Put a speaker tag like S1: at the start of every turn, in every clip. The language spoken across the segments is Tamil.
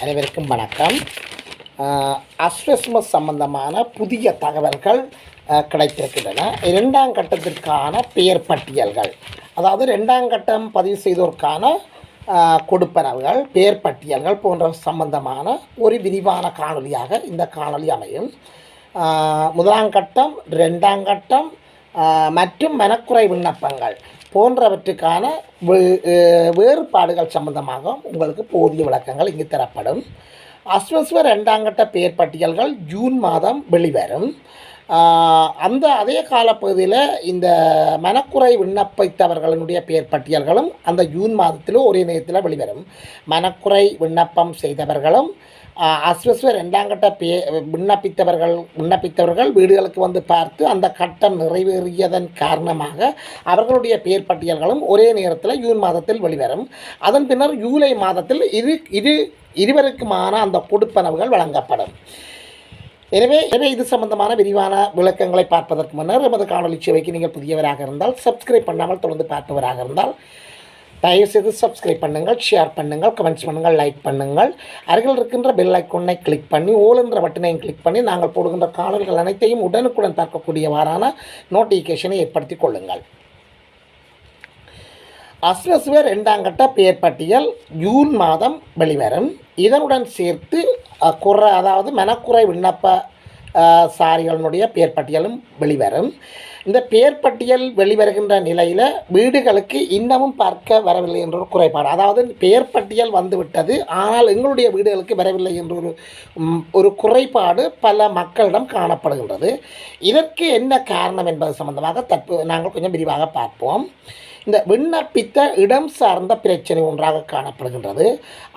S1: அனைவருக்கும் வணக்கம். அஸ்வஸ்மஸ் சம்பந்தமான புதிய தகவல்கள் கிடைத்திருக்கின்றன. இரண்டாம் கட்டத்திற்கான பெயர் பட்டியல்கள். அதாவது ரெண்டாம் கட்டம் பதிவு செய்தோருக்கான அஹ், கொடுப்பனவுகள் பெயர் பட்டியல்கள் போன்ற சம்பந்தமான ஒரு விரிவான காணொளியாக இந்த காணொளி அமையும். முதலாம் கட்டம் ரெண்டாம் கட்டம் மற்றும் மனக்குறை விண்ணப்பங்கள். போன்றவற்றுக்கான வே- வேறுபாடுகள் சம்பந்தமாக உங்களுக்கு போதிய விளக்கங்கள் இங்கு தரப்படும். அஸ்வஸ்வ ரெண்டாம் கட்ட பெயர் பட்டியல்கள் ஜூன் மாதம் வெளிவரும். அந்த அதே காலப்பகுதியில் இந்த மனக்குறை விண்ணப்பித்தவர்களினுடைய பெயர் பட்டியல்களும் அந்த ஜூன் மாதத்திலும் ஒரே நேரத்தில் வெளிவரும். மனக்குறை விண்ணப்பம் செய்தவர்களும் அஸ்வஸ்வ ரெண்டாம் கட்ட பே விண்ணப்பித்தவர்கள் விண்ணப்பித்தவர்கள் வீடுகளுக்கு வந்து பார்த்து அந்த கட்டம் நிறைவேறியதன் காரணமாக அவர்களுடைய பெயர் பட்டியல்களும் ஒரே நேரத்தில் ஜூன் மாதத்தில் வெளிவரும். அதன் பின்னர் ஜூலை மாதத்தில் இரு இரு இருவருக்குமான அந்த கொடுப்பனவுகள் வழங்கப்படும். எனவே எனவே இது சம்பந்தமான விரிவான விளக்கங்களை பார்ப்பதற்கு முன்னர் எமது காணொலி சேவைக்கு நீங்கள் புதியவராக இருந்தால் சப்ஸ்கிரைப் பண்ணாமல் தொடர்ந்து பார்ப்பவராக இருந்தால் தயவுசெய்து சப்ஸ்கிரைப் பண்ணுங்கள் ஷேர் பண்ணுங்கள் கமெண்ட்ஸ் பண்ணுங்கள் லைக் பண்ணுங்கள். அருகில் இருக்கின்ற பெல் ஐக்கோனை கிளிக் பண்ணி ஓல் என்ற பட்டனையும் கிளிக் பண்ணி நாங்கள் போடுகின்ற காணொலிகள் அனைத்தையும் உடனுக்குடன் பார்க்கக்கூடியவாறான நோட்டிஃபிகேஷனை ஏற்படுத்திக் கொள்ளுங்கள். அஸ்வஸ்வ ரெண்டாம் கட்ட பெயர் பட்டியல் ஜூன் மாதம் வெளிவரும். இதனுடன் சேர்த்து குறை அதாவது மனக்குறை விண்ணப்ப சாரிகளினுடைய பெயர் பட்டியலும் வெளிவரும். இந்த பெயர் பட்டியல் வெளிவருகின்ற நிலையில் வீடுகளுக்கு இன்னமும் பார்க்க வரவில்லை என்ற ஒரு குறைபாடு. அதாவது பெயர் பட்டியல் வந்துவிட்டது ஆனால் எங்களுடைய வீடுகளுக்கு வரவில்லை என்ற ஒரு ஒரு குறைபாடு பல மக்களிடம் காணப்படுகின்றது. இதற்கு என்ன காரணம் என்பது சம்பந்தமாக தற்போது நாங்கள் கொஞ்சம் விரிவாக பார்ப்போம். இந்த விண்ணப்பித்த இடம் சார்ந்த பிரச்சனை ஒன்றாக காணப்படுகின்றது.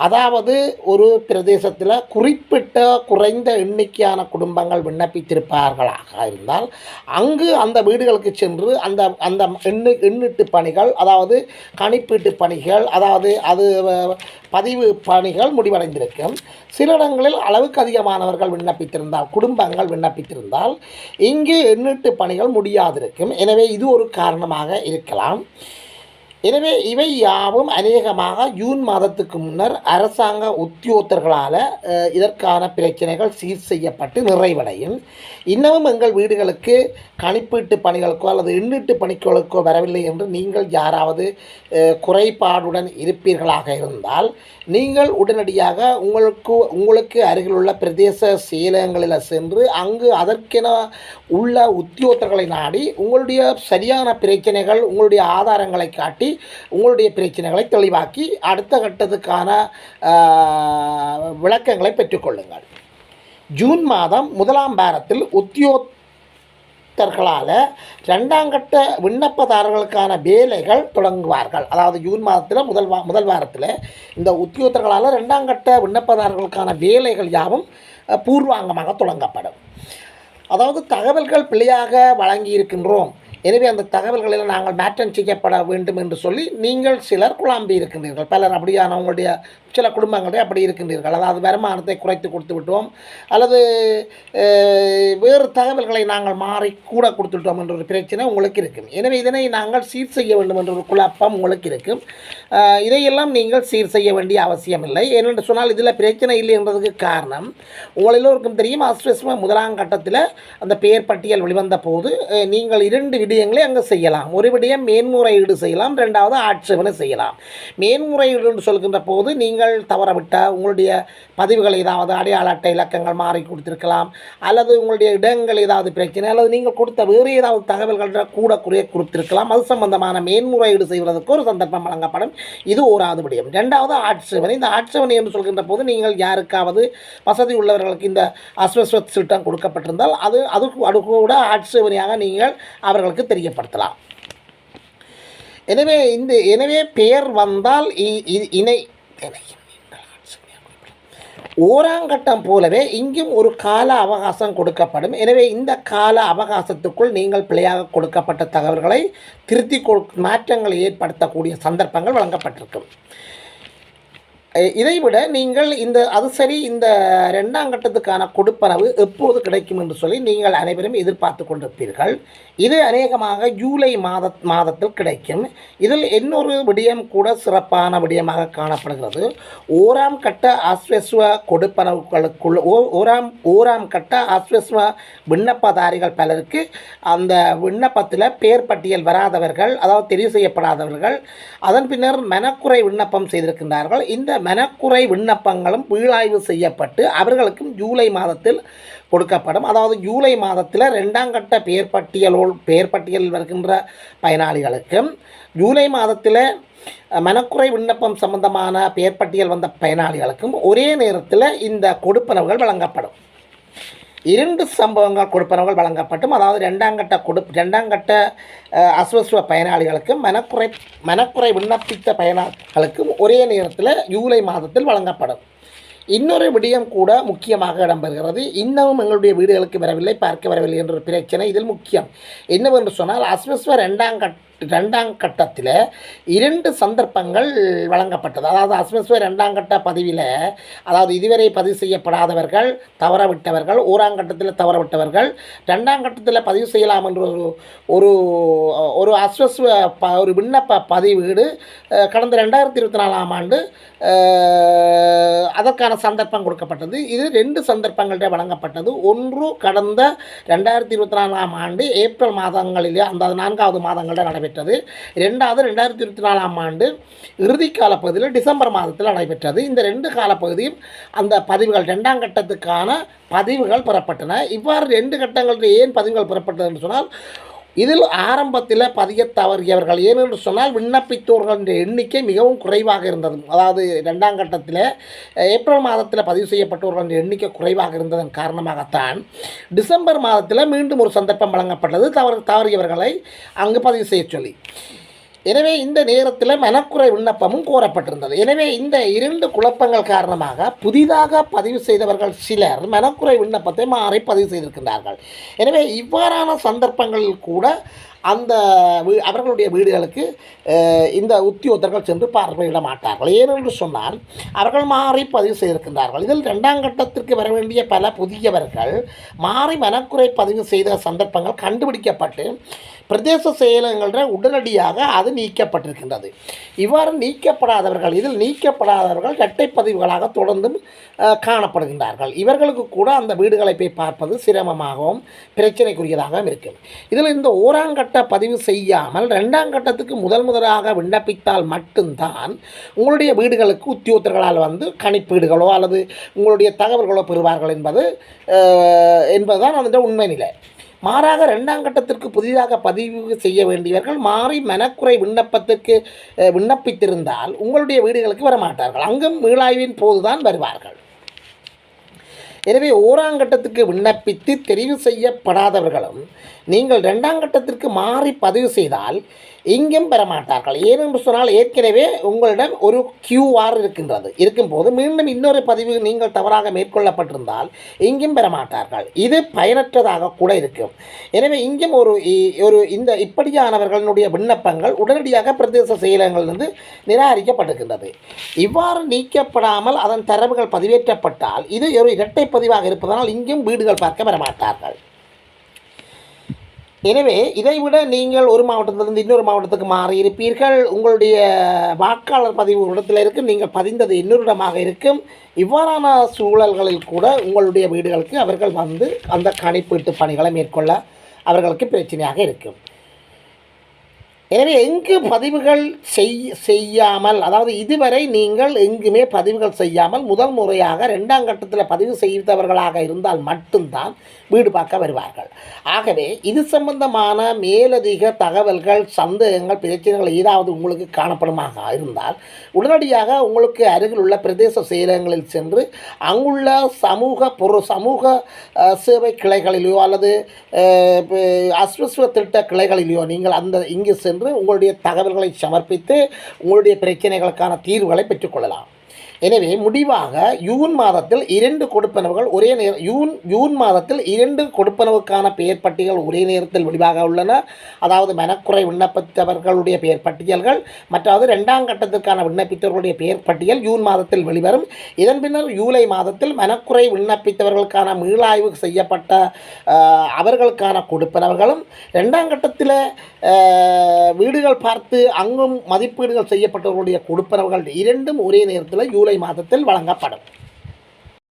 S1: அதாவது ஒரு பிரதேசத்தில் குறிப்பிட்ட குறைந்த எண்ணிக்கையான குடும்பங்கள் விண்ணப்பித்திருப்பார்களாக இருந்தால் அங்கு அந்த வீடுகளுக்கு சென்று அந்த அந்த எண்ணு எண்ணிட்டு பணிகள் அதாவது கணிப்பீட்டு பணிகள் அதாவது அது பதிவு பணிகள் முடிவடைந்திருக்கும். சில இடங்களில் அளவுக்கு அதிகமானவர்கள் விண்ணப்பித்திருந்தால் குடும்பங்கள் விண்ணப்பித்திருந்தால் இங்கு எண்ணிட்டு பணிகள் முடியாதிருக்கும். எனவே இது ஒரு காரணமாக இருக்கலாம். எனவே இவை யாவும் அநேகமாக ஜூன் மாதத்துக்கு முன்னர் அரசாங்க உத்தியோகத்தர்களால் இதற்கான பிரச்சனைகள் சீர் செய்யப்பட்டு நிறைவடையும். இன்னமும் எங்கள் வீடுகளுக்கு கணிப்பீட்டு பணிகளுக்கோ அல்லது எண்ணீட்டு பணிகளுக்கோ வரவில்லை என்று நீங்கள் யாராவது குறைபாடுடன் இருப்பீர்களாக இருந்தால் நீங்கள் உடனடியாக உங்களுக்கு உங்களுக்கு அருகிலுள்ள பிரதேச செயலகங்களில் சென்று அங்கு அதற்கென உள்ள உத்தியோகத்தர்களை நாடி உங்களுடைய சரியான பிரச்சனைகள் உங்களுடைய ஆதாரங்களை காட்டி உங்களுடைய பிரச்சனைகளை தெளிவாக்கி அடுத்த கட்டத்துக்கான விளக்கங்களை பெற்றுக்கொள்ளுங்கள். ஜூன் மாதம் முதலாம் வாரத்தில் உத்தியோக ரெண்டாம் கட்ட விண்ணப்பதாரர்களுக்கான வேலைகள் தொடங்குவார்கள். அதாவது ஜூன் மாதத்தில் முதல் வா முதல் வாரத்தில் இந்த உத்தியோகத்தர்களால் ரெண்டாம் கட்ட விண்ணப்பதாரர்களுக்கான வேலைகள் யாவும் பூர்வாங்கமாக தொடங்கப்படும். அதாவது தகவல்கள் பிழையாக வழங்கி இருக்கின்றோம் எனவே அந்த தகவல்களில் நாங்கள் மேட்டன் செய்யப்பட வேண்டும் என்று சொல்லி நீங்கள் சிலர் குழம்பி இருக்கின்றீர்கள். பலர் அப்படியான உங்களுடைய சில குடும்பங்களே அப்படி இருக்கின்றீர்கள். அதாவது வருமானத்தை குறைத்து கொடுத்து விட்டோம். அல்லது வேறு தகவல்களை நாங்கள் மாறி கூட கொடுத்துட்டோம் என்ற ஒரு பிரச்சனை உங்களுக்கு இருக்கும். எனவே இதனை நாங்கள் சீர் செய்ய வேண்டும் என்ற ஒரு குழப்பம் உங்களுக்கு இருக்கும். இதையெல்லாம் நீங்கள் சீர் செய்ய வேண்டிய அவசியம் இல்லை ஏனென்று சொன்னால் இதில் பிரச்சனை இல்லை என்றதுக்கு காரணம் உங்கள் எல்லோருக்கும் தெரியும் அஸ்வஸ்ம முதலாம் கட்டத்தில் அந்த பெயர் பட்டியல் வெளிவந்த போது நீங்கள் இரண்டு விடயங்களை அங்கே செய்யலாம். ஒரு விடயம் மேன்முறையீடு செய்யலாம் ரெண்டாவது ஆட்சேபனை செய்யலாம். மேன்முறையீடு என்று சொல்கின்ற போது நீங்கள் தவறவிட்ட உங்களுடைய பதிவுகள் ஏதாவது அடையாள அட்டை இலக்கங்கள் மாறி கொடுத்திருக்கலாம் அல்லது உங்களுடைய இடங்கள் ஏதாவது பிரச்சனை அல்லது நீங்கள் கொடுத்த வேறு ஏதாவது தகவல்கள் கூட குறைய கொடுத்திருக்கலாம். அது சம்பந்தமான மேன்முறையீடு செய்வதற்கு ஒரு சந்தர்ப்பம் வழங்கப்படும். இது ஓராவது விடயம். ரெண்டாவது ஆட்சேபனை. இந்த ஆட்சேபனை என்று சொல்கின்ற போது நீங்கள் யாருக்காவது வசதி உள்ளவர்களுக்கு இந்த அஸ்வஸ்வத் திட்டம் கொடுக்கப்பட்டிருந்தால் அது அது அது கூட ஆட்சேபனையாக நீங்கள் அவர்களுக்கு தெரியப்படுத்தலாம். எனவே இந்த எனவே பெயர் வந்தால் இணை ஓராங்கட்டம் போலவே இங்கும் ஒரு கால அவகாசம் கொடுக்கப்படும். எனவே இந்த கால அவகாசத்துக்குள் நீங்கள் பிழையாக கொடுக்கப்பட்ட தகவல்களை திருத்தி கொடு மாற்றங்களை ஏற்படுத்தக்கூடிய சந்தர்ப்பங்கள் வழங்கப்பட்டிருக்கும். இதைவிட நீங்கள் இந்த அது சரி இந்த ரெண்டாம் கட்டத்துக்கான கொடுப்பனவு எப்போது கிடைக்கும் என்று சொல்லி நீங்கள் அனைவரும் எதிர்பார்த்து கொண்டிருப்பீர்கள். இது அநேகமாக ஜூலை மாத மாதத்தில் கிடைக்கும். இதில் இன்னொரு விடயம் கூட சிறப்பான விடயமாக காணப்படுகிறது. ஓராம் கட்ட ஆஸ்வஸ்வ கொடுப்பனவுகளுக்குள்ள ஓ ஓராம் ஓராம் கட்ட ஆஸ்வஸ்வ விண்ணப்பதாரிகள் பலருக்கு அந்த விண்ணப்பத்தில் பேர் பட்டியல் வராதவர்கள் அதாவது தெரிவு செய்யப்படாதவர்கள் அதன் பின்னர் மனக்குறை விண்ணப்பம் செய்திருக்கின்றார்கள். இந்த மனக்குறை விண்ணப்பங்களும் மீளாய்வு செய்யப்பட்டு அவர்களுக்கும் ஜூலை மாதத்தில் கொடுக்கப்படும். அதாவது ஜூலை மாதத்தில் ரெண்டாம் கட்ட பெயர் பட்டியலோடு பெயர் பட்டியலில் வருகின்ற பயனாளிகளுக்கும் ஜூலை மாதத்தில் மனக்குறை விண்ணப்பம் சம்பந்தமான பெயர் பட்டியல் வந்த பயனாளிகளுக்கும் ஒரே நேரத்தில் இந்த கொடுப்பனவுகள் வழங்கப்படும். இரண்டு சம்பவங்கள் கொடுப்பனவுகள் வழங்கப்பட்டும். அதாவது ரெண்டாம் கட்ட கொடு ரெண்டாம் கட்ட அஸ்வஸ்வ பயனாளிகளுக்கும் மனக்குறை மனக்குறை விண்ணப்பித்த பயனாளிகளுக்கும் ஒரே நேரத்தில் ஜூலை மாதத்தில் வழங்கப்படும். இன்னொரு விடயம் கூட முக்கியமாக இடம்பெறுகிறது. இன்னமும் எங்களுடைய வீடுகளுக்கு வரவில்லை பார்க்க வரவில்லை என்ற பிரச்சனை இதில் முக்கியம். என்னவென்று சொன்னால் அஸ்வஸ்வ ரெண்டாம் கட்ட ரெண்டாம் கட்டத்தில் இரண்டு சந்தர்ப்பங்கள் வழங்கப்பட்டது. அதாவது அஸ்மஸ்வ ரெண்டாம் கட்ட பதிவில் அதாவது இதுவரை பதிவு செய்யப்படாதவர்கள் தவறவிட்டவர்கள் ஓராம் கட்டத்தில் தவறவிட்டவர்கள் ரெண்டாம் கட்டத்தில் பதிவு செய்யலாம் என்ற ஒரு ஒரு ஒரு அஸ்வஸ்வ ப ஒரு விண்ணப்ப பதிவீடு கடந்த ரெண்டாயிரத்தி இருபத்தி நாலாம் ஆண்டு அதற்கான சந்தர்ப்பம் கொடுக்கப்பட்டது. இது ரெண்டு சந்தர்ப்பங்கள்ட்ட வழங்கப்பட்டது. ஒன்று கடந்த ரெண்டாயிரத்தி இருபத்தி நாலாம் ஆண்டு ஏப்ரல் மாதங்களிலே அந்த நான்காவது மாதங்களில் நடைபெற்றது. ரெண்டாவது ரெண்டாயிரத்தி இருபத்தி நாலாம் ஆண்டு இறுதிக்கால பகுதியில் டிசம்பர் மாதத்தில் நடைபெற்றது. இந்த ரெண்டு காலப்பகுதியும் அந்த பதிவுகள் ரெண்டாம் கட்டத்துக்கான பதிவுகள் பெறப்பட்டன. இவ்வாறு ரெண்டு கட்டங்களில் ஏன் பதிவுகள் பெறப்பட்டது என்று சொன்னால் இதில் ஆரம்பத்தில் பதிய தவறியவர்கள் ஏனென்று சொன்னால் விண்ணப்பித்தோர்களின் எண்ணிக்கை மிகவும் குறைவாக இருந்தது. அதாவது ரெண்டாம் கட்டத்தில் ஏப்ரல் மாதத்தில் பதிவு செய்யப்பட்டவர்களின் எண்ணிக்கை குறைவாக இருந்ததன் காரணமாகத்தான் டிசம்பர் மாதத்தில் மீண்டும் ஒரு சந்தர்ப்பம் வழங்கப்பட்டது. தவறு தவறியவர்களை அங்கு பதிவு செய்ய சொல்லி. எனவே இந்த நேரத்தில் மனக்குறை விண்ணப்பமும் கோரப்பட்டிருந்தது. எனவே இந்த இரண்டு குழப்பங்கள் காரணமாக புதிதாக பதிவு செய்தவர்கள் சிலர் மனக்குறை விண்ணப்பத்தை மாறி பதிவு செய்திருக்கின்றார்கள். எனவே இவ்வாறான சந்தர்ப்பங்களில் கூட அந்த வீ- அவர்களுடைய வீடுகளுக்கு இந்த உத்தியோகத்தர்கள் சென்று பார்வையிட மாட்டார்கள் ஏனென்று சொன்னால் அவர்கள் மாறி பதிவு செய்திருக்கின்றார்கள். இதில் ரெண்டாம் கட்டத்திற்கு வர வேண்டிய பல புதியவர்கள் மாறி மனக்குறை பதிவு செய்த சந்தர்ப்பங்கள் கண்டுபிடிக்கப்பட்டு பிரதேச செயலகங்கள உடனடியாக அது நீக்கப்பட்டிருக்கின்றது. இவ்வாறு நீக்கப்படாதவர்கள் இதில் நீக்கப்படாதவர்கள் இரட்டை பதிவுகளாக தொடர்ந்தும் காணப்படுகின்றார்கள். இவர்களுக்கு கூட அந்த வீடுகளை போய் பார்ப்பது சிரமமாகவும் பிரச்சனைக்குரியதாகவும் இருக்கும். இதில் இந்த ஓராங்கட்ட கட்ட பதிவு செய்யாமல் ரெண்டாம் கட்டத்துக்கு முதல் முதலாக விண்ணப்பித்தால் மட்டும்தான் உங்களுடைய வீடுகளுக்கு உத்தியோகத்தர்களால் வந்து கணிப்பீடுகளோ அல்லது உங்களுடைய தகவல்களோ பெறுவார்கள் என்பது என்பதுதான் அதனுடைய உண்மை நிலை. மாறாக ரெண்டாம் கட்டத்திற்கு புதிதாக பதிவு செய்ய வேண்டியவர்கள் மாறி மனக்குறை விண்ணப்பத்திற்கு விண்ணப்பித்திருந்தால் உங்களுடைய வீடுகளுக்கு வரமாட்டார்கள். அங்கும் மீளாய்வின் போதுதான் வருவார்கள். எனவே ஓராங்கட்டத்துக்கு விண்ணப்பித்து தெரிவு செய்யப்படாதவர்களும் நீங்கள் ரெண்டாம் கட்டத்திற்கு மாறி பதிவு செய்தால் இங்கும் பெற மாட்டார்கள் ஏனென்று சொன்னால் ஏற்கனவே உங்களிடம் ஒரு கியூஆர் இருக்கின்றது. இருக்கும்போது மீண்டும் இன்னொரு பதிவு நீங்கள் தவறாக மேற்கொள்ளப்பட்டிருந்தால் இங்கும் பெற மாட்டார்கள் இது பயனற்றதாக கூட இருக்கும். எனவே இங்கும் ஒரு இ- ஒரு இந்த இப்படியானவர்களுடைய விண்ணப்பங்கள் உடனடியாக பிரதேச செயலகங்களிலிருந்து நிராகரிக்கப்படுகின்றது. இவ்வாறு நீக்கப்படாமல் அதன் தரவுகள் பதிவேற்றப்பட்டால் இது ஒரு இரட்டை பதிவாக இருப்பதனால் இங்கும் வீடுகள் பார்க்க பெற மாட்டார்கள் எனவே இதைவிட நீங்கள் ஒரு மாவட்டத்திலிருந்து இன்னொரு மாவட்டத்துக்கு மாறி இருப்பீர்கள் உங்களுடைய வாக்காளர் பதிவு ஒரு இடத்துல இருக்கும் நீங்கள் பதிந்தது இன்னொரு இடமாக இருக்கும். இவ்வாறான சூழல்களில் கூட உங்களுடைய வீடுகளுக்கு அவர்கள் வந்து அந்த கணிப்பீட்டு பணிகளை மேற்கொள்ள அவர்களுக்கு பிரச்சனையாக இருக்கும். எனவே எங்கு பதிவுகள் செய் செய்யாமல் அதாவது இதுவரை நீங்கள் எங்குமே பதிவுகள் செய்யாமல் முதல் முறையாக ரெண்டாம் கட்டத்தில் பதிவு செய்தவர்களாக இருந்தால் மட்டும்தான் வீடு பார்க்க வருவார்கள். ஆகவே இது சம்பந்தமான மேலதிக தகவல்கள் சந்தேகங்கள் பிரச்சனைகள் ஏதாவது உங்களுக்கு காணப்படுமாக இருந்தால் உடனடியாக உங்களுக்கு அருகில் உள்ள பிரதேச செயலகங்களில் சென்று அங்குள்ள சமூக பொரு சமூக சேவை கிளைகளிலோ அல்லது அஸ்வஸ்வ திட்ட கிளைகளிலோ நீங்கள் அந்த இங்கு சென்று உங்களுடைய தகவல்களை சமர்ப்பித்து உங்களுடைய பிரச்சனைகளுக்கான தீர்வுகளை பெற்றுக்கொள்ளலாம். எனவே முடிவாக யூன் மாதத்தில் இரண்டு கொடுப்பனவுகள் ஒரே நேர யூன் ஜூன் மாதத்தில் இரண்டு கொடுப்பனவுக்கான பெயர் பட்டியல் ஒரே நேரத்தில் வெளிவாக உள்ளன. அதாவது மனக்குறை விண்ணப்பித்தவர்களுடைய பெயர் பட்டியல்கள் மற்றாவது இரண்டாம் கட்டத்திற்கான விண்ணப்பித்தவர்களுடைய பெயர் பட்டியல் ஜூன் மாதத்தில் வெளிவரும். இதன் பின்னர் ஜூலை மாதத்தில் மனக்குறை விண்ணப்பித்தவர்களுக்கான மீளாய்வு செய்யப்பட்ட அவர்களுக்கான கொடுப்பனவுகளும் இரண்டாம் கட்டத்தில் வீடுகள் பார்த்து அங்கும் மதிப்பீடுகள் செய்யப்பட்டவர்களுடைய கொடுப்பனவுகள் இரண்டும் ஒரே நேரத்தில் ஜூலை மாதத்தில் வழங்கப்படும்.